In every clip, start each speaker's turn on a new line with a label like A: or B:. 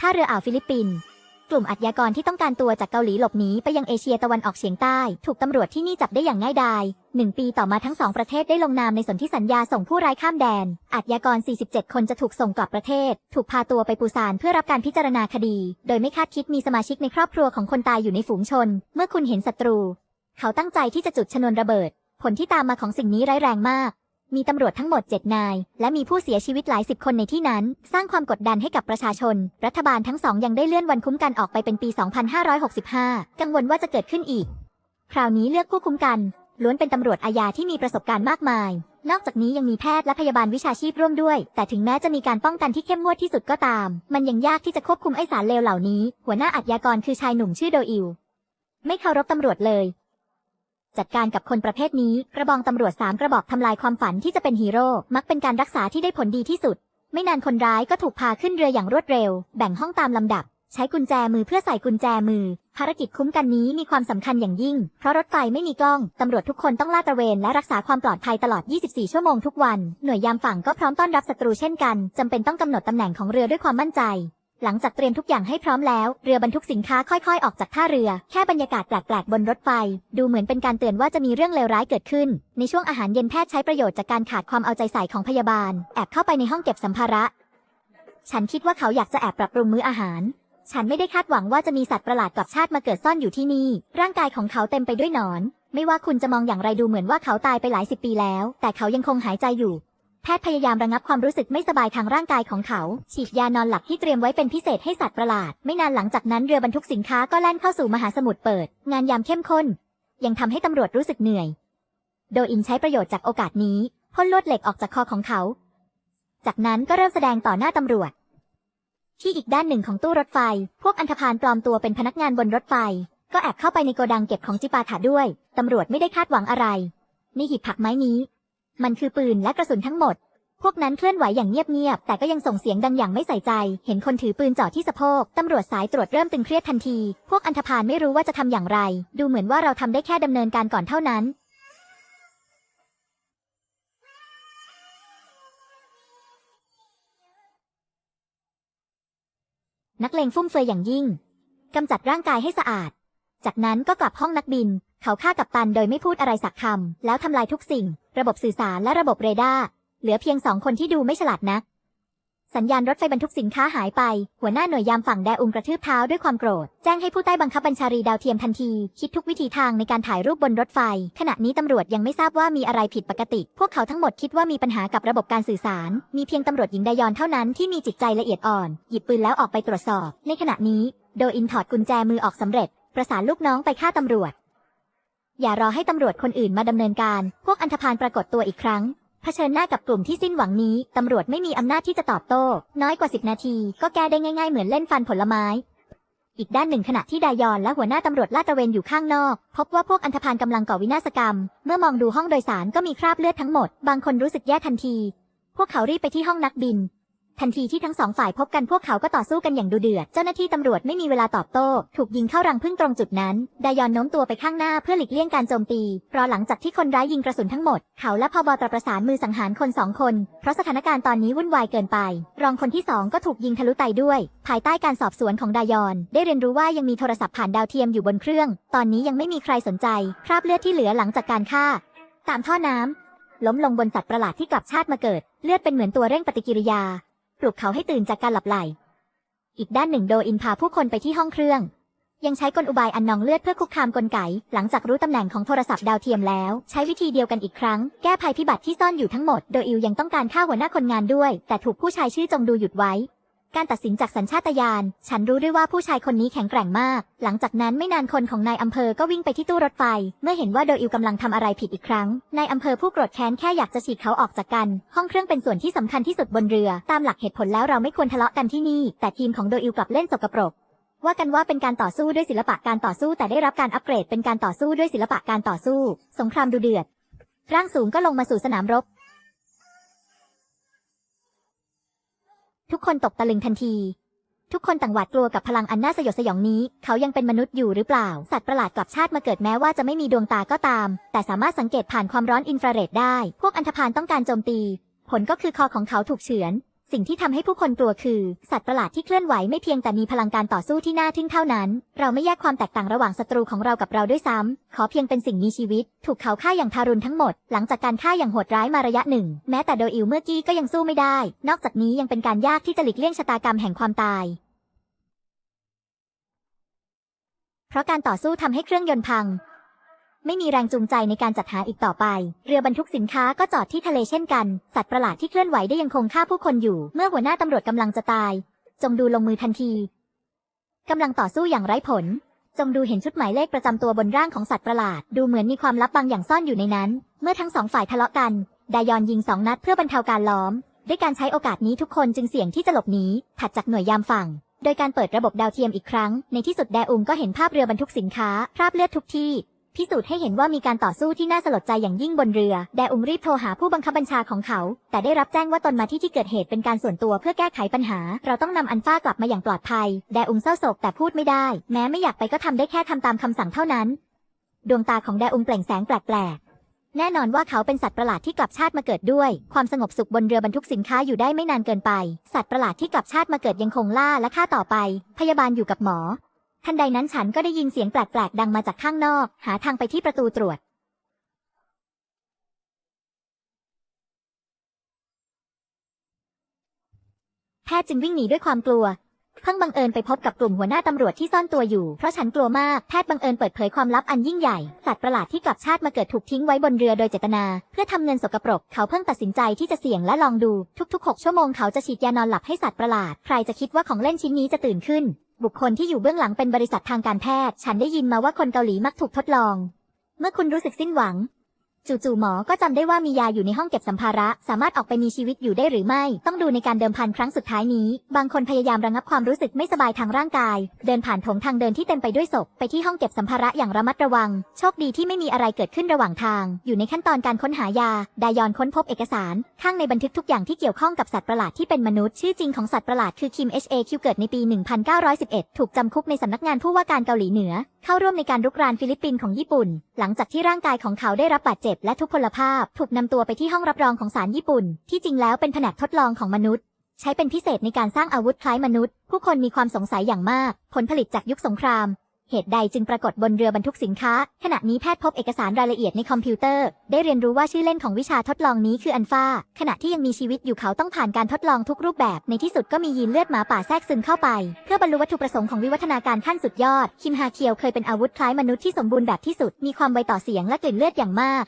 A: ท่าเรืออ่าวฟิลิปปินส์กลุ่มอาชญากรที่ต้องการตัวจากเกาหลีหลบหนีไปยังเอเชียตะวันออกเฉียงใต้ ถูกตำรวจที่นี่จับได้อย่างง่ายดายหนึ่งปีต่อมาทั้งสองประเทศได้ลงนามในสนธิสัญญาส่งผู้ร้ายข้ามแดนอาชญากร 47 คนจะถูกส่งกลับประเทศ ถูกพาตัวไปปูซานเพื่อรับการพิจารณาคดี โดยไม่คาดคิดมีสมาชิกในครอบครัวของคนตายอยู่ในฝูงชน เมื่อคุณเห็นศัตรู เขาตั้งใจที่จะจุดชนวนระเบิด ผลที่ตามมาของสิ่งนี้ร้ายแรงมาก มีตำรวจทั้งหมด 7 นาย และมีผู้เสียชีวิตหลายสิบคนในที่นั้น สร้างความกดดันให้กับประชาชน รัฐบาลทั้งสองยังได้เลื่อนวันคุ้มกันออกไปเป็นปี 2565 กังวลว่าจะเกิดขึ้นอีก คราวนี้เลือกผู้คุ้มกัน ล้วนเป็นตำรวจอาญาที่มีประสบการณ์มากมาย นอกจากนี้ยังมีแพทย์และพยาบาลวิชาชีพร่วมด้วย แต่ถึงแม้จะมีการป้องกันที่เข้มงวดที่สุดก็ตาม มันยังยากที่จะควบคุมไอสารเลวเหล่านี้ หัวหน้าอาชญากรคือชายหนุ่มชื่อโดอิลไม่เคารพตำรวจเลย จัดการกับคนประเภทนี้ กระบองตำรวจสามกระบอกทำลายความฝันที่จะเป็นฮีโร่ มักเป็นการรักษาที่ได้ผลดีที่สุด ไม่นานคนร้ายก็ถูกพาขึ้นเรืออย่างรวดเร็ว แบ่งห้องตามลำดับ ใช้กุญแจมือเพื่อใส่กุญแจมือ ภารกิจคุ้มกันนี้มีความสำคัญอย่างยิ่ง เพราะรถไฟไม่มีกล้อง ตำรวจทุกคนต้องลาดตระเวนและรักษาความปลอดภัยตลอด 24 ชั่วโมงทุกวัน หน่วยยามฝั่งก็พร้อมต้อนรับศัตรูเช่นกันจำเป็นต้องกำหนดตำแหน่งของเรือด้วยความมั่นใจ หลังจากเตรียมทุกอย่างให้พร้อมแล้ว เรือบรรทุกสินค้าค่อยๆ ออกจากท่าเรือ แค่บรรยากาศแปลกๆ บนรถไฟ ดูเหมือนเป็นการเตือนว่าจะมีเรื่องเลวร้ายเกิดขึ้น ในช่วงอาหารเย็นแพทย์ใช้ประโยชน์จากการขาดความเอาใจใส่ของพยาบาล แอบเข้าไปในห้องเก็บสัมภาระ ฉันคิดว่าเขาอยากจะแอบปรับปรุงมื้ออาหาร ฉันไม่ได้คาดหวังว่าจะมีสัตว์ประหลาดกับชาติมาเกิดซ่อนอยู่ที่นี่ ร่างกายของเขาเต็มไปด้วยหนอน ไม่ว่าคุณจะมองอย่างไรดูเหมือนว่าเขาตายไปหลายสิบปีแล้ว แต่เขายังคงหายใจอยู่ แพทย์พยายามระงับความรู้สึกไม่สบายทางร่างกายของเขา ฉีดยานอนหลับที่เตรียมไว้เป็นพิเศษให้สัตว์ประหลาด ไม่นานหลังจากนั้นเรือบรรทุกสินค้าก็แล่นเข้าสู่มหาสมุทรเปิด งานยามเข้มข้น ยังทำให้ตำรวจรู้สึกเหนื่อย โดอินใช้ประโยชน์จากโอกาสนี้พ่นลวดเหล็กออกจากคอของเขา จากนั้นก็เริ่มแสดงต่อหน้าตำรวจ ที่อีกด้านหนึ่งของตู้รถไฟ พวกอันธพาลปลอมตัวเป็นพนักงานบนรถไฟ ก็แอบเข้าไปในโกดังเก็บของจิปาถะด้วยตำรวจไม่ได้คาดหวังอะไรในหีบผักไม้นี้ มันคือปืนและกระสุนทั้งหมด พวกนั้นเคลื่อนไหวอย่างเงียบๆ แต่ก็ยังส่งเสียงดังอย่างไม่ใส่ใจ เห็นคนถือปืนจ่อที่สะโพก ตำรวจสายตรวจเริ่มตึงเครียดทันที พวกอันธพาลไม่รู้ว่าจะทำอย่างไร ดูเหมือนว่าเราทำได้แค่ดำเนินการก่อนเท่านั้นนักเลงฟุ่มเฟือยอย่างยิ่ง กำจัดร่างกายให้สะอาด จากนั้นก็กลับห้องนักบิน เขาฆ่ากัปตันโดยไม่พูดอะไรสักคำ แล้วทำลายทุกสิ่ง ระบบสื่อสารและระบบเรดาร์เหลือเพียงสองคนที่ดูไม่ฉลาดนัก สัญญาณรถไฟบรรทุกสินค้าหายไป หัวหน้าหน่วยยามฝั่งแดอุงกระทืบเท้าด้วยความโกรธ แจ้งให้ผู้ใต้บังคับบัญชารีดาวเทียมทันที คิดทุกวิธีทางในการถ่ายรูปบนรถไฟ ขณะนี้ตำรวจยังไม่ทราบว่ามีอะไรผิดปกติ พวกเขาทั้งหมดคิดว่ามีปัญหากับระบบการสื่อสาร มีเพียงตำรวจหญิงไดยอนเท่านั้นที่มีจิตใจละเอียดอ่อน หยิบปืนแล้วออกไปตรวจสอบ ในขณะนี้ โดอินถอดกุญแจมือออกสำเร็จ ประสานลูกน้องไปฆ่าตำรวจ อย่ารอให้ตำรวจคนอื่นมาดำเนินการ พวกอันธพาลปรากฏตัวอีกครั้ง เผชิญหน้ากับกลุ่มที่สิ้นหวังนี้ ตำรวจไม่มีอำนาจที่จะตอบโต้ น้อยกว่า 10 นาที ก็แก้ได้ง่ายๆ เหมือนเล่นฟันผลไม้ อีกด้านหนึ่งขณะที่ดายอนและหัวหน้าตำรวจลาดตระเวนอยู่ข้างนอก พบว่าพวกอันธพาลกำลังก่อวินาศกรรม เมื่อมองดูห้องโดยสารก็มีคราบเลือดทั้งหมด บางคนรู้สึกแย่ทันที พวกเขารีบไปที่ห้องนักบิน ทันทีที่ทั้งสองฝ่ายพบกันพวกเขาก็ต่อสู้กันอย่างดุเดือด เจ้าหน้าที่ตำรวจไม่มีเวลาตอบโต้ ถูกยิงเข้ารังพึ่งตรงจุดนั้น ดายอนโน้มตัวไปข้างหน้าเพื่อหลีกเลี่ยงการโจมตี รอหลังจากที่คนร้ายยิงกระสุนทั้งหมด เขาและพบตรประสานมือสังหารคนสองคน เพราะสถานการณ์ตอนนี้วุ่นวายเกินไป รองคนที่สองก็ถูกยิงทะลุไตด้วย ภายใต้การสอบสวนของดายอน ได้เรียนรู้ว่ายังมีโทรศัพท์ผ่านดาวเทียมอยู่บนเครื่อง ตอนนี้ยังไม่มีใครสนใจ คราบเลือดที่เหลือหลังจากการฆ่า ตามท่อน้ำล้มลงบนสัตว์ประหลาดที่กลับชาติมาเกิด เลือดเป็นเหมือนตัวเร่งปฏิกิริยา ปลุกเขาให้ตื่นจากการหลับไหล อีกด้านหนึ่งโดอินพาผู้คนไปที่ห้องเครื่อง ยังใช้กลอุบายอันนองเลือดเพื่อคุกคามกลไก หลังจากรู้ตำแหน่งของโทรศัพท์ดาวเทียมแล้ว ใช้วิธีเดียวกันอีกครั้ง แก้ภัยพิบัติที่ซ่อนอยู่ทั้งหมด โดยอิวยังต้องการฆ่าหัวหน้าคนงานด้วย แต่ถูกผู้ชายชื่อจงดูหยุดไว้ การตัดสินจากสัญชาตญาณ ฉันรู้ด้วยว่าผู้ชายคนนี้แข็งแกร่งมาก หลังจากนั้นไม่นานคนของนายอำเภอก็วิ่งไปที่ตู้รถไฟ เมื่อเห็นว่าโดอิวกำลังทำอะไรผิดอีกครั้ง นายอำเภอผู้โกรธแค้นแค่อยากจะฉีกเขาออกจากกัน ห้องเครื่องเป็นส่วนที่สำคัญที่สุดบนเรือ ตามหลักเหตุผลแล้วเราไม่ควรทะเลาะกันที่นี่ แต่ทีมของโดอิวกลับเล่นสกปรกว่ากันว่าเป็นการต่อสู้ด้วยศิลปะการต่อสู้แต่ได้รับการอัปเกรดเป็นการต่อสู้ด้วยศิลปะการต่อสู้ สงครามดูเดือด ร่างสูงก็ลงมาสู่สนามรบ ทุกคนตกตะลึงทันที ทุกคนต่างหวาดกลัวกับพลังอันน่าสยดสยองนี้ เขายังเป็นมนุษย์อยู่หรือเปล่า สัตว์ประหลาดกลับชาติมาเกิดแม้ว่าจะไม่มีดวงตาก็ตาม แต่สามารถสังเกตผ่านความร้อนอินฟราเรดได้ พวกอันธพาลต้องการโจมตี ผลก็คือคอของเขาถูกเฉือน สิ่งที่ทำให้ผู้คนกลัวคือ สัตว์ประหลาดที่เคลื่อนไหวไม่เพียงแต่มีพลังการต่อสู้ที่น่าทึ่งเท่านั้น เราไม่แยกความแตกต่างระหว่างศัตรูของเรากับเราด้วยซ้ำขอเพียงเป็นสิ่งมีชีวิต ถูกเขาฆ่าอย่างทารุณทั้งหมด หลังจากการฆ่าอย่างโหดร้ายมาระยะหนึ่ง แม้แต่โดอิวเมื่อกี้ก็ยังสู้ไม่ได้ นอกจากนี้ยังเป็นการยากที่จะหลีกเลี่ยงชะตากรรมแห่งความตายเพราะการต่อสู้ทำให้เครื่องยนต์พัง ไม่มีแรงจูงใจในการจัดหาอีกต่อไป เรือบรรทุกสินค้าก็จอดที่ทะเลเช่นกัน สัตว์ประหลาดที่เคลื่อนไหวได้ยังคงฆ่าผู้คนอยู่ เมื่อหัวหน้าตำรวจกำลังจะตาย จงดูลงมือทันทีกำลังต่อสู้อย่างไร้ผล จงดูเห็นชุดหมายเลขประจำตัวบนร่างของสัตว์ประหลาด ดูเหมือนมีความลับบางอย่างซ่อนอยู่ในนั้น เมื่อทั้งสองฝ่ายทะเลาะกัน ดายอนยิงสองนัดเพื่อบรรเทาการล้อม ด้วยการใช้โอกาสนี้ทุกคนจึงเสี่ยงที่จะหลบหนีถัดจากหน่วยยามฝั่งโดยการเปิดระบบดาวเทียมอีกครั้ง ในที่สุดแดอุงก็เห็นภาพเรือบรรทุกสินค้า คราบเลือดทุกที่ พิสูจน์ให้เห็นว่ามีการต่อสู้ที่น่าสลดใจอย่างยิ่งบนเรือ แดอุงรีบโทรหาผู้บังคับบัญชาของเขา แต่ได้รับแจ้งว่าตนมาที่ที่เกิดเหตุเป็นการส่วนตัวเพื่อแก้ไขปัญหา เราต้องนำอันฟ้ากลับมาอย่างปลอดภัย แดอุงเศร้าโศกแต่พูดไม่ได้ แม้ไม่อยากไปก็ทำได้แค่ทำตามคำสั่งเท่านั้น ดวงตาของแดอุงเปล่งแสงแปลกๆ แน่นอนว่าเขาเป็นสัตว์ประหลาดที่กลับชาติมาเกิดด้วย ความสงบสุขบนเรือบรรทุกสินค้าอยู่ได้ไม่นานเกินไป สัตว์ประหลาดที่กลับชาติมาเกิดยังคงล่าและฆ่าต่อไป พยาบาลอยู่กับหมอ ทันใดนั้นฉันก็ได้ยินเสียงแปลกๆ ดังมาจากข้างนอก หาทางไปที่ประตูตรวจ แพทย์จึงวิ่งหนีด้วยความกลัว เพิ่งบังเอิญไปพบกับกลุ่มหัวหน้าตำรวจที่ซ่อนตัวอยู่ เพราะฉันกลัวมาก แพทย์บังเอิญเปิดเผยความลับอันยิ่งใหญ่ สัตว์ประหลาดที่กลับชาติมาเกิดถูกทิ้งไว้บนเรือโดยเจตนา เพื่อทำเงินสกปรก เขาเพิ่งตัดสินใจที่จะเสี่ยงและลองดู ทุกๆ 6 ชั่วโมงเขาจะฉีดยานอนหลับให้สัตว์ประหลาด ใครจะคิดว่าของเล่นชิ้นนี้จะตื่นขึ้น บุคคลที่อยู่เบื้องหลังเป็นบริษัททางการแพทย์ ฉันได้ยินมาว่าคนเกาหลีมักถูกทดลอง เมื่อคุณรู้สึกสิ้นหวัง จู่ๆหมอก็จำได้ว่ามียาอยู่ในห้องเก็บสัมภาระ สามารถออกไปมีชีวิตอยู่ได้หรือไม่ ต้องดูในการเดิมพันครั้งสุดท้ายนี้ บางคนพยายามระงับความรู้สึกไม่สบายทางร่างกาย เดินผ่านถงทางเดินที่เต็มไปด้วยศพไปที่ห้องเก็บสัมภาระอย่างระมัดระวัง โชคดีที่ไม่มีอะไรเกิดขึ้นระหว่างทาง อยู่ในขั้นตอนการค้นหายา ดายอนค้นพบเอกสาร ข้างในบันทึกทุกอย่างที่เกี่ยวข้องกับสัตว์ประหลาดที่เป็นมนุษย์ชื่อจริงของสัตว์ประหลาดคือคิม H.A.Q เกิดในปี 1911 ถูกจำคุกในสำนักงานผู้ว่าการเกาหลีเหนือเข้าร่วมในการรุกรานฟิลิปปินส์ของญี่ปุ่น หลังจากที่ร่างกายของเขาได้รับบาดเจ็บและทุพพลภาพ ถูกนำตัวไปที่ห้องรับรองของศาลญี่ปุ่น ที่จริงแล้วเป็นแผนกทดลองของมนุษย์ ใช้เป็นพิเศษในการสร้างอาวุธคล้ายมนุษย์ ผู้คนมีความสงสัยอย่างมาก ผลผลิตจากยุคสงคราม เหตุใดจึงปรากฏบนเรือบรรทุกสินค้า ขณะนี้แพทย์พบเอกสารรายละเอียดในคอมพิวเตอร์ ได้เรียนรู้ว่าชื่อเล่นของวิชาทดลองนี้คืออันฟาขณะที่ยังมีชีวิตอยู่เขาต้องผ่านการทดลองทุกรูปแบบ ในที่สุดก็มียีนเลือดหมาป่าแทรกซึมเข้าไป เพื่อบรรลุวัตถุประสงค์ของวิวัฒนาการขั้นสุดยอด คิมฮาเคียวเคยเป็นอาวุธคล้ายมนุษย์ที่สมบูรณ์แบบที่สุด มีความไวต่อเสียงและกลิ่นเลือดอย่างมาก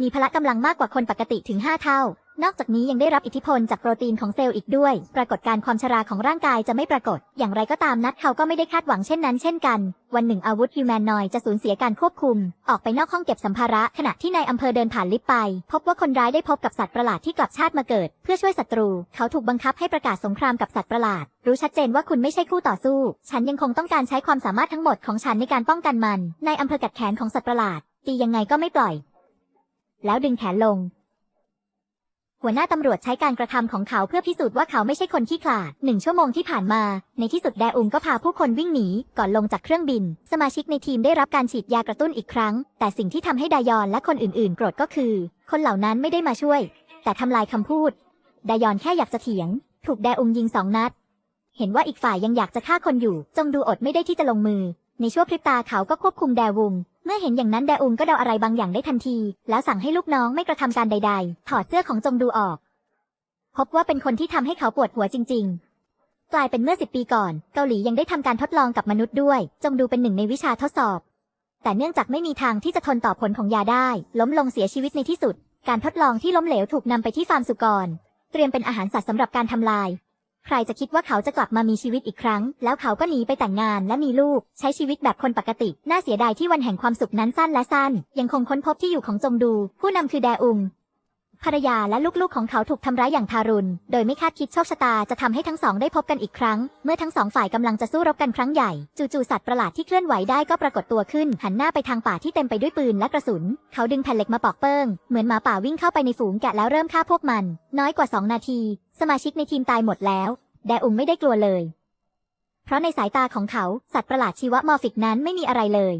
A: มีพละกำลังมากกว่าคนปกติถึง5เท่า นอกจากนี้ยังได้รับอิทธิพลจากโปรตีนของเซลล์อีกด้วย ปรากฏการณ์ความชราของร่างกายจะไม่ปรากฏ อย่างไรก็ตามนัดเขาก็ไม่ได้คาดหวังเช่นนั้นเช่นกัน วันหนึ่งอาวุธฮิวแมนนอยจะสูญเสียการควบคุม ออกไปนอกห้องเก็บสัมภาระ ขณะที่นายอำเภอเดินผ่านลิฟต์ไป พบว่าคนร้ายได้พบกับสัตว์ประหลาดที่กลับชาติมาเกิด เพื่อช่วยศัตรู เขาถูกบังคับให้ประกาศสงครามกับสัตว์ประหลาด รู้ชัดเจนว่าคุณไม่ใช่คู่ต่อสู้ ฉันยังคงต้องการใช้ความสามารถทั้งหมดของฉันในการป้องกันมันนายอำเภอกัดแขนของสัตว์ประหลาดตียังไงก็ไม่ปล่อย แล้วดึงแขนลง หัวหน้าตำรวจใช้การกระทำของเขาเพื่อพิสูจน์ว่าเขาไม่ใช่คนขี้ขลาดหนึ่งชั่วโมงที่ผ่านมา ในที่สุดแดอุงก็พาผู้คนวิ่งหนีก่อนลงจากเครื่องบิน สมาชิกในทีมได้รับการฉีดยากระตุ้นอีกครั้ง แต่สิ่งที่ทำให้ดายอนและคนอื่นๆ โกรธก็คือ คนเหล่านั้นไม่ได้มาช่วย แต่ทำลายคำพูด ดายอนแค่อยากจะเถียง ถูกแดอุงยิงสองนัด เห็นว่าอีกฝ่ายยังอยากจะฆ่าคนอยู่ จงดูอดไม่ได้ที่จะลงมือ ในชั่วพริบตาเขาก็ควบคุมแดวุง เมื่อเห็นอย่างนั้นแดอุงก็เดาอะไรบางอย่างได้ทันที แล้วสั่งให้ลูกน้องไม่กระทำการใด ๆ ถอดเสื้อของจงดูออก พบว่าเป็นคนที่ทำให้เขาปวดหัวจริง ๆ กลายเป็นเมื่อสิบปีก่อน เกาหลียังได้ทำการทดลองกับมนุษย์ด้วย จงดูเป็นหนึ่งในวิชาทดสอบ แต่เนื่องจากไม่มีทางที่จะทนต่อผลของยาได้ ล้มลงเสียชีวิตในที่สุด การทดลองที่ล้มเหลวถูกนำไปที่ฟาร์มสุกร เตรียมเป็นอาหารสัตว์สำหรับการทำลาย ใครจะคิดว่าเขาจะกลับมามีชีวิตอีกครั้ง แล้วเขาก็หนีไปแต่งงานและมีลูก ใช้ชีวิตแบบคนปกติ น่าเสียดายที่วันแห่งความสุขนั้นสั้นและสั้น ยังคงค้นพบที่อยู่ของจงดู ผู้นำคือแดอุง ภรรยาและลูกๆของเขาถูกทำร้ายอย่างทารุณ โดยไม่คาดคิดโชคชะตาจะทำให้ทั้งสองได้พบกันอีกครั้ง เมื่อทั้งสองฝ่ายกำลังจะสู้รบกันครั้งใหญ่ จู่ๆสัตว์ประหลาดที่เคลื่อนไหวได้ก็ปรากฏตัวขึ้น หันหน้าไปทางป่าที่เต็มไปด้วยปืนและกระสุน เขาดึงแผ่นเหล็กมาปอกเปิ้ง เหมือนหมาป่าวิ่งเข้าไปในฝูงแกะแล้วเริ่มฆ่าพวกมัน น้อยกว่า2นาที สมาชิกในทีมตายหมดแล้ว แดอุงไม่ได้กลัวเลย เพราะในสายตาของเขา สัตว์ประหลาดชีวมอร์ฟิกนั้นไม่มีอะไรเลย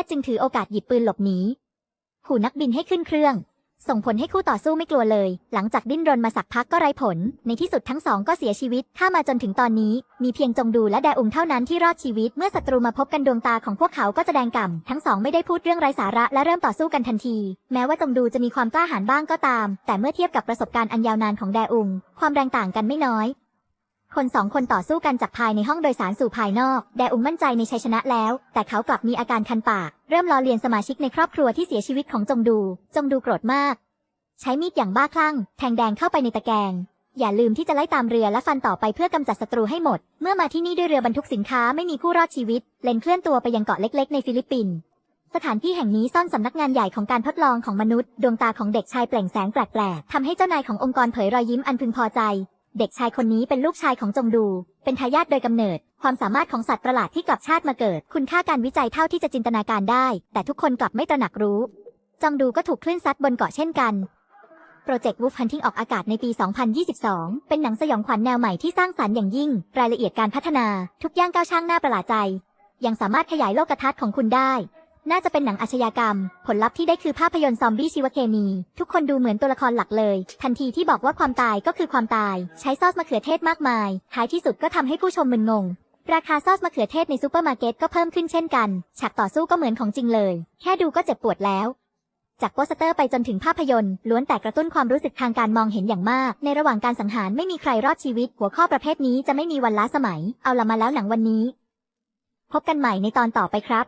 A: ทย์จึงถือโอกาสหยิบปืนหลบหนีขู่นักบินให้ขึ้นเครื่อง ส่งผลให้คู่ต่อสู้ไม่กลัวเลย หลังจากดิ้นรนมาสักพักก็ไร้ผล ในที่สุดทั้งสองก็เสียชีวิตข้ามาจนถึงตอนนี้ มีเพียงจงดูและแดอุงเท่านั้นที่รอดชีวิต เมื่อศัตรูมาพบกันดวงตาของพวกเขาก็จะแดงก่ำทั้งสองไม่ได้พูดเรื่องไร้สาระและเริ่มต่อสู้กันทันที แม้ว่าจงดูจะมีความกล้าหาญบ้างก็ตาม แต่เมื่อเทียบกับประสบการณ์อันยาวนานของแดอุง ความแรงต่างกันไม่น้อย คนสองคนต่อสู้กันจากภายในห้องโดยสารสู่ภายนอก แดอุงมั่นใจในชัยชนะแล้ว แต่เขากลับมีอาการคันปาก เริ่มล้อเลียนสมาชิกในครอบครัวที่เสียชีวิตของจงดู จงดูโกรธมาก ใช้มีดอย่างบ้าคลั่ง แทงแดงเข้าไปในตะแกรงอย่าลืมที่จะไล่ตามเรือและฟันต่อไปเพื่อกำจัดศัตรูให้หมด เมื่อมาที่นี่ด้วยเรือบรรทุกสินค้าไม่มีผู้รอดชีวิต เลนเคลื่อนตัวไปยังเกาะเล็กๆ ในฟิลิปปินส์สถานที่แห่งนี้ซ่อนสำนักงานใหญ่ของการทดลองของมนุษย์ ดวงตาของเด็กชายเปล่งแสงแปลกๆทำให้เจ้านายขององค์กรเผยรอยยิ้มอันพึงพอใจ เด็กชายคนนี้เป็นลูกชายของจงดู เป็นทายาทโดยกำเนิด ความสามารถของสัตว์ประหลาดที่กลับชาติมาเกิด คุณค่าการวิจัยเท่าที่จะจินตนาการได้ แต่ทุกคนกลับไม่ตระหนักรู้ จงดูก็ถูกคลื่นซัดบนเกาะเช่นกันโปรเจกต์ Wolf Hunting ออกอากาศในปี 2022 เป็นหนังสยองขวัญแนวใหม่ที่สร้างสรรค์อย่างยิ่ง รายละเอียดการพัฒนา ทุกย่างก้าวช่างน่าประหลาดใจ ยังสามารถขยายโลกทัศน์ของคุณได้ น่าจะเป็นหนังอาชญากรรม ผลลัพธ์ที่ได้คือภาพยนตร์ซอมบี้ชีวเคมี ทุกคนดูเหมือนตัวละครหลักเลย ทันทีที่บอกว่าความตายก็คือความตาย ใช้ซอสมะเขือเทศมากมาย ท้ายที่สุดก็ทำให้ผู้ชมมึนงง ราคาซอสมะเขือเทศในซูเปอร์มาร์เก็ตก็เพิ่มขึ้นเช่นกัน ฉากต่อสู้ก็เหมือนของจริงเลย แค่ดูก็เจ็บปวดแล้วจากโปสเตอร์ไปจนถึงภาพยนตร์ล้วนแต่กระตุ้นความรู้สึกทางการมองเห็นอย่างมาก ในระหว่างการสังหารไม่มีใครรอดชีวิต หัวข้อประเภทนี้จะไม่มีวันล้าสมัย เอาละมาแล้วหนังวันนี้ พบกันใหม่ในตอนต่อไปครับ